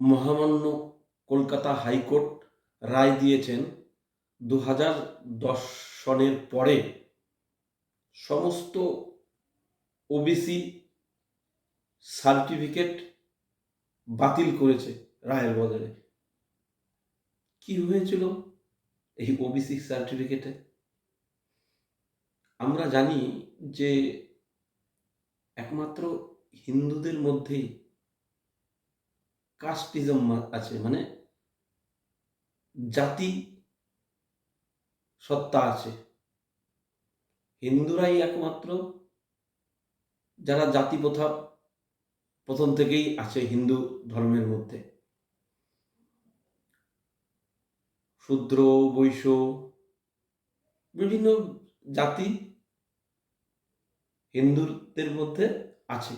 মহামান্য কলকাতা হাইকোর্ট রায় দিয়েছেন দু হাজার দশ সনের পরে সমস্ত ওবিসি সার্টিফিকেট বাতিল করেছে রায়ের বদলে। কি হয়েছিল এই ওবিসি সার্টিফিকেটে? আমরা জানি যে একমাত্র হিন্দুদের মধ্যেই কাস্টিজম আছে মানে জাতি সত্তা আছে। হিন্দুরাই একমাত্র যারা জাতি প্রথা প্রথম থেকেই আছে হিন্দু ধর্মের মধ্যে। শূদ্র, বৈশ্য, বিভিন্ন জাতি হিন্দুদের মধ্যে আছে।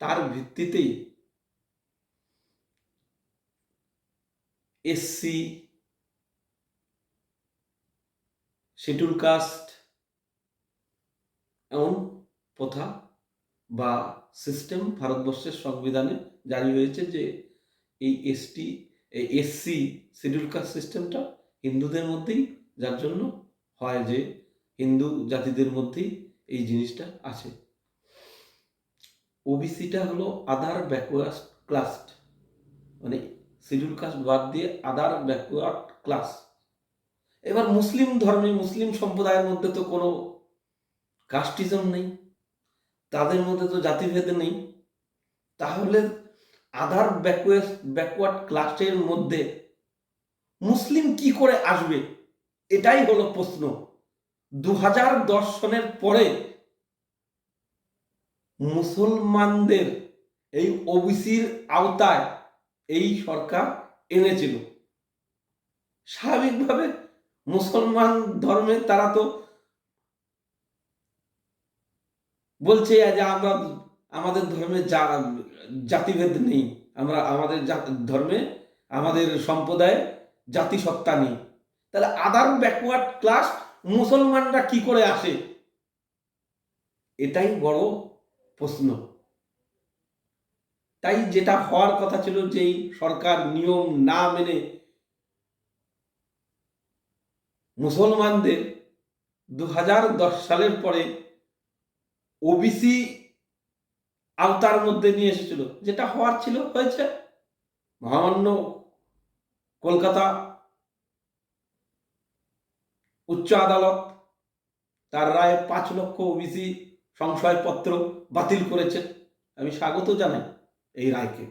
তার ভিত্তিতেই এসসি শিডিউল কাস্ট এমন প্রথা বা সিস্টেম ভারতবর্ষের সংবিধানে জারি হয়েছে যে এই এসটি এসসি শিডিউল কাস্ট সিস্টেমটা হিন্দুদের মধ্যেই, যার জন্য হয় যে হিন্দু জাতিদের মধ্যেই এই জিনিসটা আছে। ওবিসিটা হলো আদার ব্যাকওয়ার্ড ক্লাস্ট মানে শিডিউল কাস্ট বাদ দিয়ে আদার ব্যাকওয়ার্ড ক্লাস এবার মুসলিম ধর্মে, মুসলিম সম্প্রদায়ের মধ্যে তো কোনো কাস্টিজম নেই, তাদের মধ্যে তো জাতিভেদ নেই। তাহলে আদার ব্যাকওয়ার্ড ব্যাকওয়ার্ড ক্লাসের মধ্যে মুসলিম কি করে আসবে? এটাই হলো প্রশ্ন। দু হাজার দশ সনের পরে মুসলমানদের এই ওবিসির আওতায় এই সরকার এনেছিল। স্বাভাবিকভাবে মুসলমান ধর্মে তারা তো বলছে যে আমরা আমাদের ধর্মে জাতিভেদ নেই। আমরা আমাদের ধর্মে আমাদের সম্প্রদায়ে জাতিসত্তা নেই। তাহলে আদার ব্যাকওয়ার্ড ক্লাস মুসলমানরা কি করে আসে? এটাই বড় প্রশ্ন। তাই যেটা হওয়ার কথা ছিল যেই সরকার নিয়ম না মেনে মুসলমানদের দু হাজার দশ সালের পরে ওবিসি আওতার মধ্যে নিয়ে এসেছিল। যেটা হওয়ার ছিল, হয়েছে। মহামান্য কলকাতা উচ্চ আদালত তার রায়ে পাঁচ লক্ষ ওবিসি সংশয়পত্র বাতিল করেছে। আমি স্বাগত জানাই। এই রায়কে